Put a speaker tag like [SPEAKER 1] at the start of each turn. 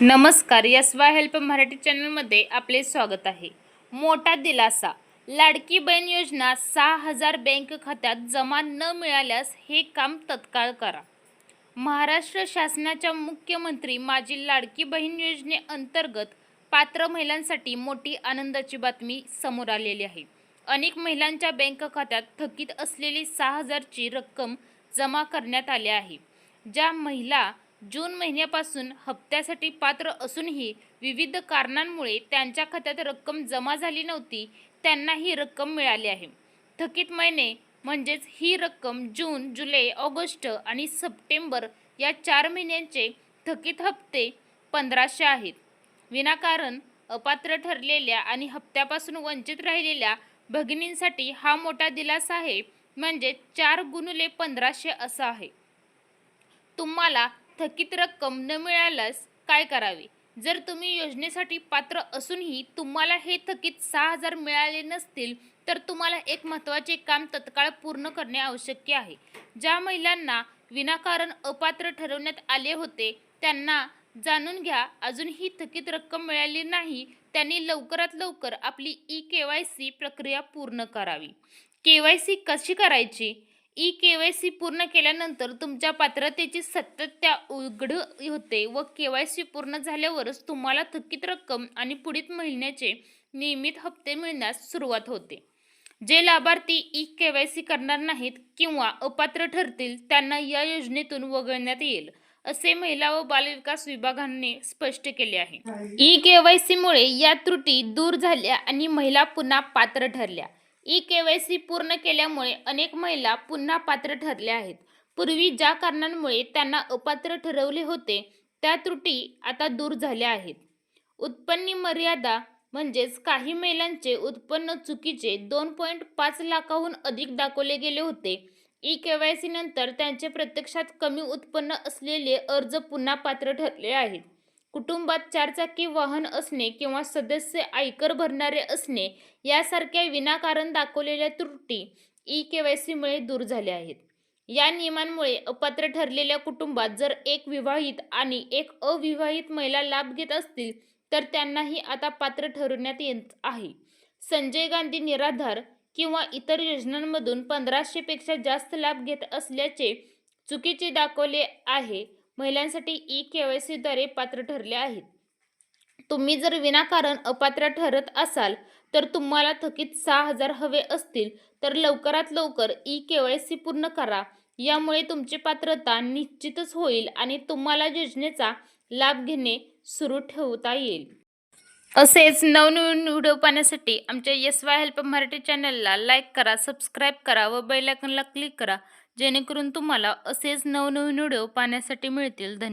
[SPEAKER 1] नमस्कार yes Y help Marathi चॅनलमध्ये आपले स्वागत आहे. मोठा दिलासा लाडकी बहीण योजना सहा हजार बँक खात्यात जमा न मिळाल्यास हे काम तत्काळ करा. महाराष्ट्र शासनाच्या मुख्यमंत्री माझी लाडकी बहीण योजनेअंतर्गत पात्र महिलांसाठी मोठी आनंदाची बातमी समोर आलेली आहे. अनेक महिलांच्या बँक खात्यात थकीत असलेली सहा हजारची रक्कम जमा करण्यात आली आहे. ज्या महिला जून महिन्यापासून हप्त्यासाठी पात्र असूनही विविध कारणांमुळे त्यांच्या खात्यात रक्कम जमा झाली नव्हती त्यांना ही रक्कम मिळाली आहे. थकीत महिने म्हणजेच ही रक्कम जून जुलै ऑगस्ट आणि सप्टेंबर या चार महिन्यांचे थकीत हप्ते पंधराशे आहेत. विनाकारण अपात्र ठरलेल्या आणि हप्त्यापासून वंचित राहिलेल्या भगिनींसाठी हा मोठा दिलासा आहे म्हणजे चार गुणुले पंधराशे असं आहे. तुम्हाला थकीत रक्कम न मिळाल्यास काय करावे? जर तुम्ही योजनेसाठी पात्र असूनही तुम्हाला हे थकीत सहा हजार मिळाले नसतील तर तुम्हाला एक महत्त्वाचे काम तत्काळ पूर्ण करणे आवश्यक आहे. ज्या महिलांना विनाकारण अपात्र ठरवण्यात आले होते त्यांना जाणून घ्या. अजूनही थकीत रक्कम मिळाली नाही त्यांनी लवकरात लवकर आपली ई के वाय सी प्रक्रिया पूर्ण करावी. के वाय सी कशी करायची? ई के वाय सी पूर्ण केल्यानंतर तुमच्या पात्रतेची सत्यता उघड होते व के वाय सी पूर्ण झाल्यावरच तुम्हाला थकीत रक्कम आणि पुढील महिन्याचे नियमित हप्ते मिळण्यास सुरुवात होते. जे लाभार्थी ई के वाय सी करणार नाहीत किंवा अपात्र ठरतील त्यांना या योजनेतून वगळण्यात येईल असे महिला व बालविकास विभागाने स्पष्ट केले आहे. ई के वाय सीमुळे या त्रुटी दूर झाल्या आणि महिला पुन्हा पात्र ठरल्या. ई के वाय सी पूर्ण केल्यामुळे अनेक महिला पुन्हा पात्र ठरल्या आहेत. पूर्वी ज्या कारणांमुळे त्यांना अपात्र ठरवले होते त्या त्रुटी आता दूर झाल्या आहेत. उत्पन्न मर्यादा म्हणजेच काही महिलांचे उत्पन्न चुकीचे दोन पॉईंट पाच लाखाहून अधिक दाखवले गेले होते. ई के वाय सी नंतर त्यांचे प्रत्यक्षात कमी उत्पन्न असलेले अर्ज पुन्हा पात्र ठरले आहेत. कुटुंबात चारचाकी वाहन असणे किंवा सदस्य आयकर भरणारे असणे यासारख्या विनाकारण दाखवलेल्या त्रुटी ई के वाय सीमुळे दूर झाल्या आहेत. या नियमांमुळे अपात्र ठरलेल्या कुटुंबात जर एक विवाहित आणि एक अविवाहित महिला लाभ घेत असतील तर त्यांनाही आता पात्र ठरवण्यात येत आहे. संजय गांधी निराधार किंवा इतर योजनांमधून पंधराशेपेक्षा जास्त लाभ घेत असल्याचे चुकीचे दाखवले आहे महिलांसाठी ई के वाय सीद्वारे पात्र ठरले आहेत. तुम्ही जर विनाकारण अपात्र ठरत असाल तर तुम्हाला थकीत सहा हजार हवे असतील तर लवकरात लवकर ई के वाय सी पूर्ण करा. यामुळे तुमची पात्रता निश्चितच होईल आणि तुम्हाला योजनेचा लाभ घेणे सुरू ठेवता येईल. असेच नवनवीन व्हिडिओ पाहण्यासाठी आमच्या यस वाय हेल्प मराठी चॅनलला लाईक करा सबस्क्राईब करा व बेलायकनला क्लिक करा. जेणेकरून तुम्हाला असेच नवनवीन व्हिडिओ पाहण्यासाठी मिळतील. धन्यवाद.